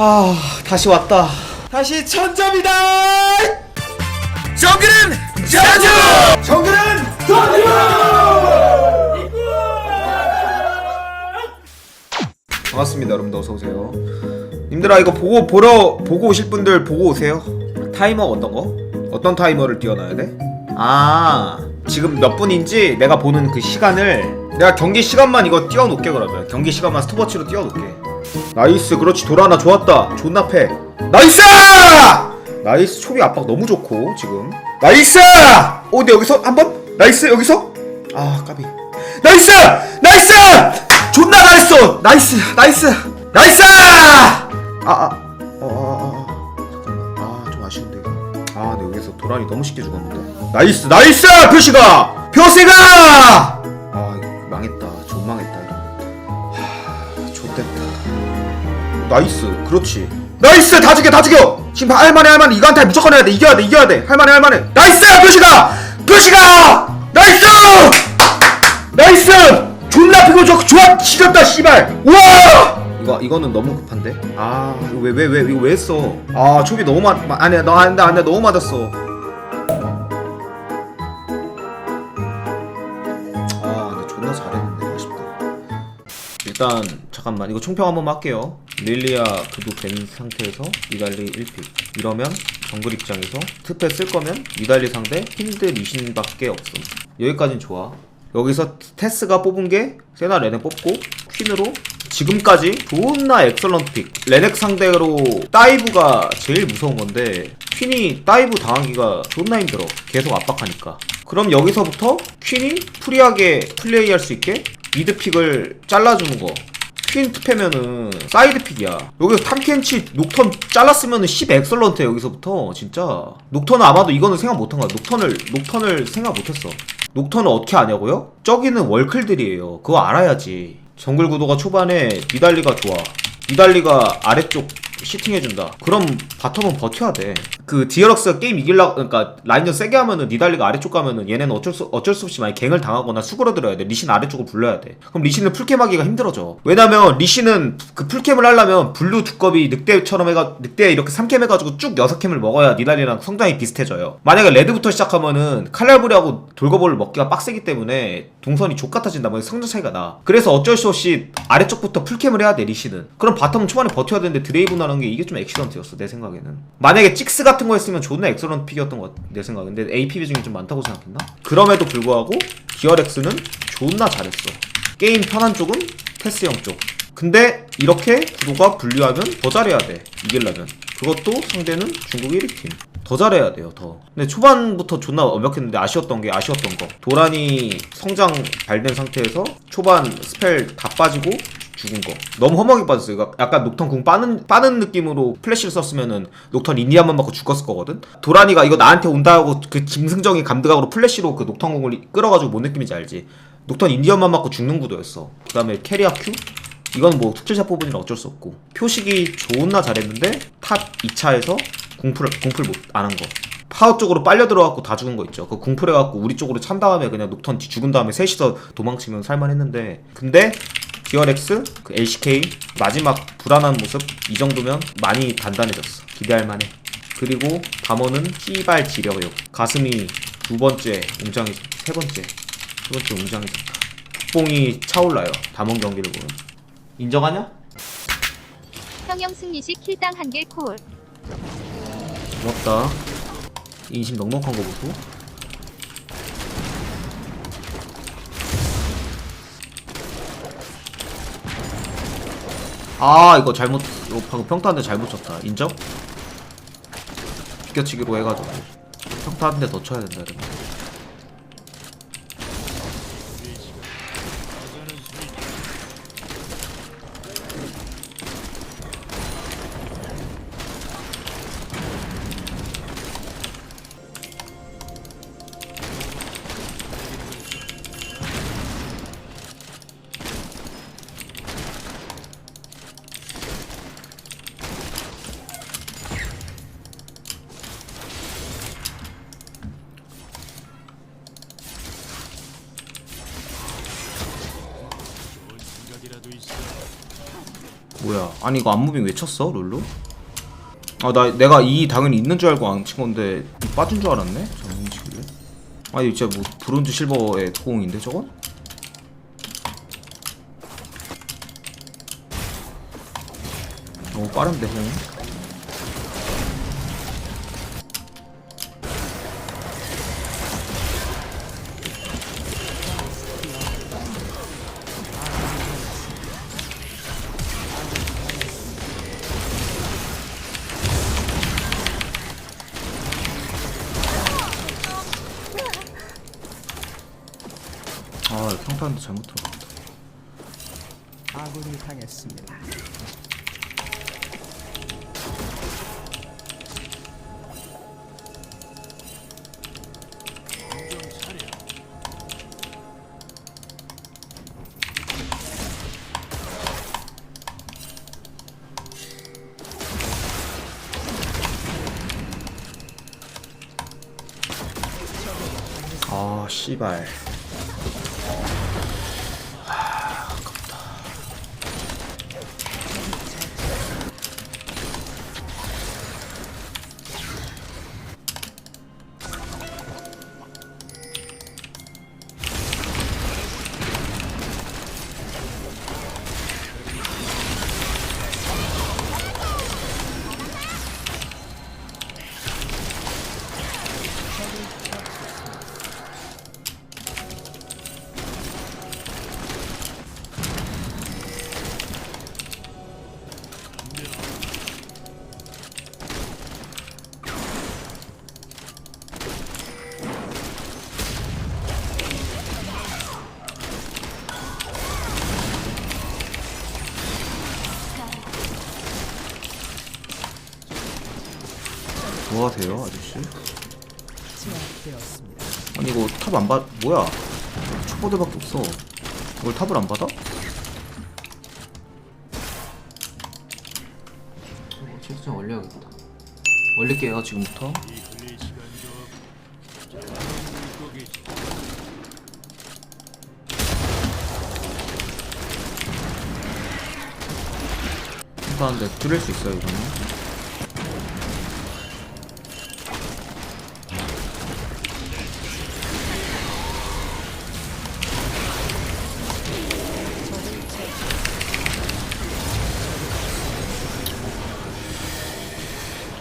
아 다시 왔다. 다시 천점이다! 정글은 자주! 정글은 반갑습니다 여러분들 어서오세요. 님들아 이거 보고 보러 보고 오실 분들 보고 오세요. 타이머 어떤 거? 어떤 타이머를 띄워놔야 돼? 아 지금 몇 분인지 내가 보는 그 시간을 내가 경기 시간만 이거 띄워놓게 그러면. 경기 시간만 스톱워치로 띄워놓게 나이스 그렇지. 도라나 좋았다. 존나 패. 나이스! 나이스. 초비 압박 너무 좋고 지금. 나이스! 오 근데 여기서 한번? 나이스 여기서? 아 까비. 나이스! 나이스! 존나 잘했어 나이스 나이스! 나이스! 아아. 어어어 잠깐만. 아좀 아쉬운데 이거. 아 근데 여기서 도란이 너무 쉽게 죽었는데. 나이스 나이스! 표시가! 표시가! 아 망했다. 존 망했다 이거 됐다. 나이스. 그렇지. 나이스! 다 죽여 다 죽여! 지금 할만해 할만해. 이거 한타 무조건 해야 돼. 이겨야 돼 이겨야 돼. 할만해 할만해. 나이스! 표시가 표시가! 나이스! 나이스! 존나 피고 좋 좋아 지렸다 씨발. 우와! 이거 이거는 너무 급한데? 아 이거 왜왜왜 이거 왜 했어? 아 초비 너무 많 마- 아니야 너 안돼 안돼. 너무 맞았어 일단 잠깐만 이거 총평 한번 할게요. 릴리아 그도 된 상태에서 니달리 1픽. 이러면 정글 입장에서 특패 쓸 거면 니달리 상대 힌드 리신밖에 없음. 여기까진 좋아. 여기서 테스가 뽑은 게 세나 레넥 뽑고 퀸으로 지금까지 존나 엑설런트 픽 레넥 상대로 다이브가 제일 무서운 건데 퀸이 다이브 당하기가 존나 힘들어. 계속 압박하니까. 그럼 여기서부터 퀸이 프리하게 플레이할 수 있게 미드 픽을 잘라주는 거퀸 투패면은 사이드 픽이야. 여기서 탐켄치 녹턴 잘랐으면은 10 엑설런트야 여기서부터 진짜. 녹턴은 아마도 이거는 생각 못한 거야. 녹턴을 녹턴을 생각 못했어. 녹턴을 어떻게 아냐고요? 저기는 월클들이에요. 그거 알아야지. 정글 구도가 초반에 니달리가 좋아. 니달리가 아래쪽 시팅해준다. 그럼 바텀은 버텨야 돼. 그 디어럭스가 게임 이길라 그러니까 라인전 세게 하면은 니달리가 아래쪽 가면은 얘네는 어쩔 수 어쩔 수 없이 많이 갱을 당하거나 수그러들어야 돼. 리신 아래쪽을 불러야 돼. 그럼 리신은 풀캠하기가 힘들어져. 왜냐면 리신은 그 풀캠을 하려면 블루 두꺼비 늑대처럼 해가 늑대 이렇게 3캠 해가지고 쭉 6캠을 먹어야 니달리랑 성장이 비슷해져요. 만약에 레드부터 시작하면은 칼날부리하고 돌거볼을 먹기가 빡세기 때문에 동선이 족같아진다. 뭐 성장 차이가 나. 그래서 어쩔 수 없이 아래쪽부터 풀캠을 해야 돼 리신은. 그럼 바텀은 초반에 버텨야 되는데 드레이브나 는게 이게 좀 액시던트였어 내 생각에는. 만약에 찍스 같은 거 했으면 존나 엑설런트 픽이었던 것 내 생각에. 근데 APB 중에 좀 많다고 생각했나? 그럼에도 불구하고 기어렉스는 존나 잘했어. 게임 편한 쪽은 테스 형 쪽. 근데 이렇게 구도가 분류하면 더 잘해야 돼 이길려면 그것도 상대는 중국 1위 팀. 더 잘해야 돼요 더 근데 초반부터 존나 완벽했는데 아쉬웠던 게 아쉬웠던 거 도란이 성장 발된 상태에서 초반 스펠 다 빠지고 죽은 거. 너무 험하게 빠졌어요. 이거 약간 녹턴 궁 빠는, 빠는 느낌으로 플래시를 썼으면은 녹턴 인디한만 맞고 죽었을 거거든? 도란이가 이거 나한테 온다고 그 김승정이 감드각으로 플래시로 그 녹턴 궁을 끌어가지고 뭔 느낌인지 알지? 녹턴 인디언만 맞고 죽는 구도였어. 그 다음에 캐리아 큐 이건 뭐 특출샷 뽑으니라 어쩔 수 없고. 표식이 존나 잘했는데 탑 2차에서 궁풀 궁풀 못 안 한 거. 파워 쪽으로 빨려 들어갖고 다 죽은 거 있죠. 그 궁풀 해갖고 우리 쪽으로 찬 다음에 그냥 녹턴 뒤 죽은 다음에 셋이서 도망치면 살만했는데. 근데 기어렉스 그 LCK 마지막 불안한 모습 이 정도면 많이 단단해졌어. 기대할 만해. 그리고 담원은 씨발 지려요. 가슴이 두 번째 웅장해 세 번째 세 번째 웅장해졌다. 폭봉이 차올라요. 담원 경기를 보면. 인정하냐? 형형 승리식 킬당 한 개 콜. 고맙다. 인심 넉넉한 거 보소. 아 이거 잘못 이거 방금 평타한테 잘못 쳤다. 인정? 비껴치기로 해가지고 평타 한대더 쳐야 된다 이러면. 아니 이거 안무빙 왜 쳤어 룰루? 아나 내가 이 당연히 있는 줄 알고 안 친 건데 빠진 줄 알았네 치길래 아니 진짜 뭐 브론즈 실버의 호응인데 저건? 너무 빠른데 호 평타한테 잘못 들어갔다 아군이 당했습니다. 아 씨발 뭐 하세요 아저씨? 아니 이거 탑 안 받.. 뭐야 초보들밖에 없어 이걸 탑을 안 받아? 어, 채팅창 올려야겠다. 올릴게요 지금부터. 평타한데 뚫릴 수 있어요 이거는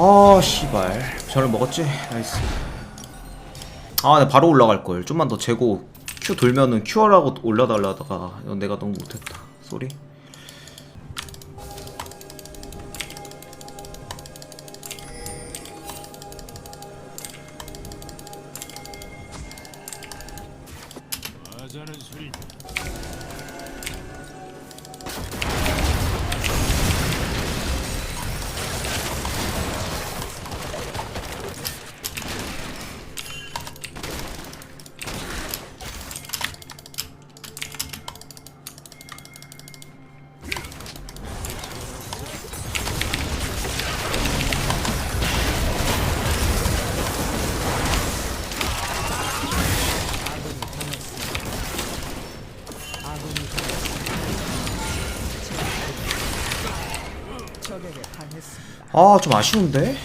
아 씨발 저를 먹었지? 나이스 아, 나 바로 올라갈 걸. 좀만 더 재고 Q 돌면은 큐어라고 올라달라다가 내가 너무 못했다. 쏘리. 아, 좀 아쉬운데?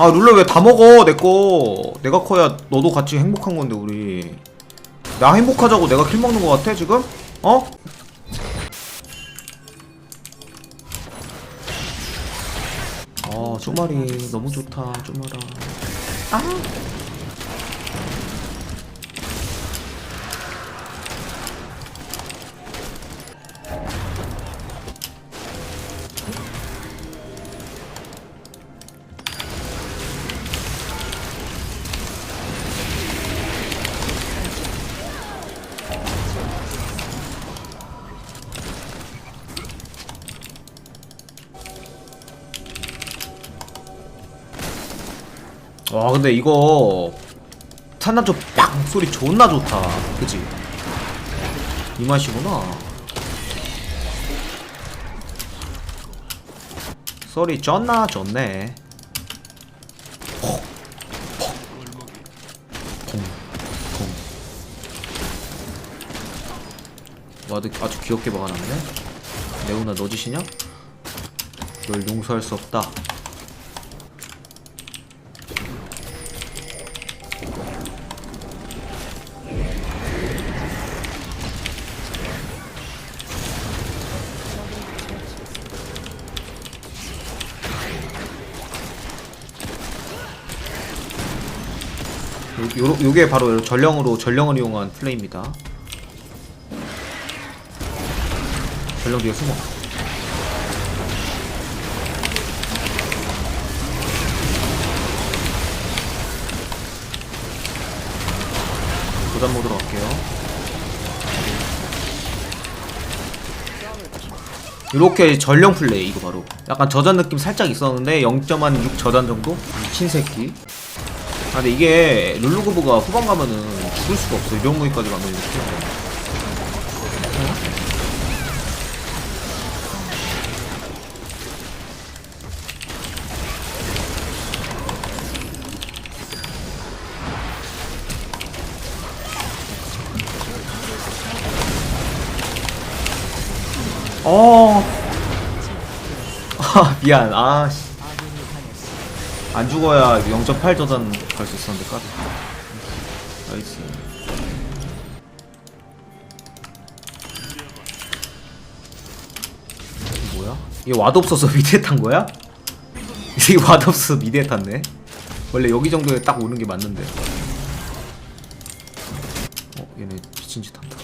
아 룰러 왜 다 먹어? 내거. 내가 커야 너도 같이 행복한 건데 우리. 나 행복하자고 내가 킬 먹는 거 같아 지금? 어? 아 쪼마리 너무 좋다 쪼마라 와 근데 이거 산나조 빵 소리 존나 좋다 그지? 이 맛이구나 소리 존나 좋네 퐁. 와도 아주 귀엽게 박아놨네 레오나 너 짓이냐? 널 용서할 수 없다 요, 요, 요게 바로 전령으로 전령을 이용한 플레이입니다. 전령 뒤에 숨어. 도단 모드로 갈게요. 이렇게 전령 플레이 이거 바로 약간 저전 느낌 살짝 있었는데 0.6 저전 정도? 미친 새끼 아 근데 이게 룰루그브가 후반 가면은 죽을 수가 없어 이런 무기까지 가면 이렇게. 어. 아 미안. 아씨 안 죽어야 0.8 저단 갈 수 있었는데 까비. 나이스. 뭐야? 이게 와드 없어서 미드에 탄 거야? 이게 와드 없어서 미드에 탔네. 원래 여기 정도에 딱 오는 게 맞는데. 어 얘네 미친 짓 한다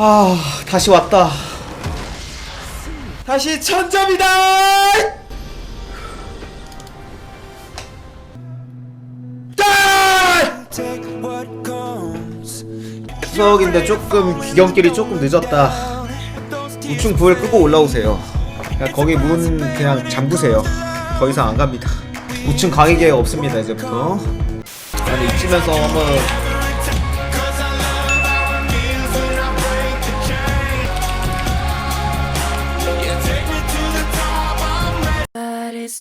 아 다시 왔다. 다시 천점이다! 추석인데 조금 귀경길이 조금 늦었다. 우충 부을 끄고 올라오세요. 그냥 거기 문 그냥 잠그세요. 더 이상 안 갑니다. 우층 강의계 없습니다 이제부터. 이쯤에서 한번